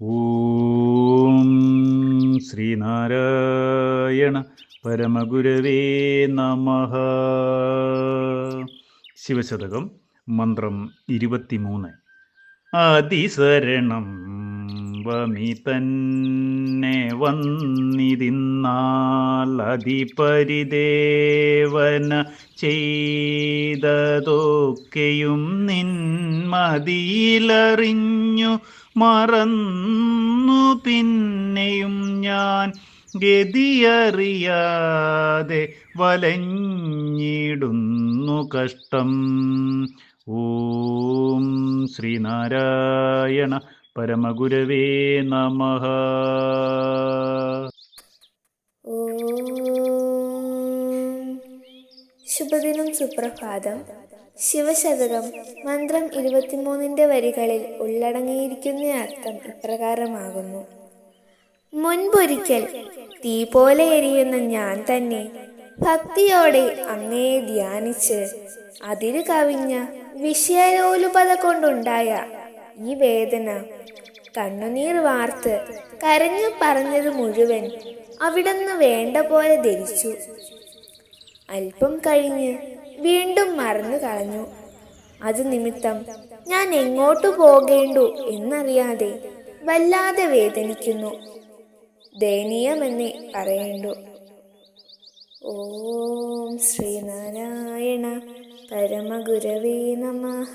ഓം ശ്രീനാരായണ പരമഗുരവേ നമ. ശിവശതകം മന്ത്രം ഇരുപത്തിമൂന്ന്. അതിശരണം വമി തന്നെ വന്നിരുന്നാൽ അതിപരിദേവന ചെയ്തതൊക്കെയും നിന്മതിയിലറിഞ്ഞു മറന്നു. പിന്നെയും ഞാൻ ഗതിയറിയാതെ വലഞ്ഞിടുന്നു കഷ്ടം. ഓം ശ്രീനാരായണ പരമഗുരവേ നമ. ശുഭദിനം സുപ്രഭാതം ശിവശതകം മന്ത്രം ഇരുപത്തിമൂന്നിന്റെ വരികളിൽ ഉള്ളടങ്ങിയിരിക്കുന്ന അർത്ഥം ഇപ്രകാരമാകുന്നു മുൻപൊരിക്കൽ തീ പോലെ എരിയുന്ന ഞാൻ തന്നെ ഭക്തിയോടെ അങ്ങയെ ധ്യാനിച്ച് അതിര് കവിഞ്ഞ വിഷയലോലുപത കൊണ്ടുണ്ടായ ഈ വേദന കണ്ണുനീർ വാർത്ത് കരഞ്ഞു പറഞ്ഞത് മുഴുവൻ അവിടുന്ന് വേണ്ട പോലെ ധരിച്ചു. അല്പം കഴിഞ്ഞ് വീണ്ടും മറന്നു കളഞ്ഞു. അത് നിമിത്തം ഞാൻ എങ്ങോട്ടു പോകേണ്ടു എന്നറിയാതെ വല്ലാതെ വേദനിക്കുന്നു. ദയനീയമെന്നേ പറയേണ്ടു. ഓം ശ്രീനാരായണ പരമഗുരവേ നമഃ.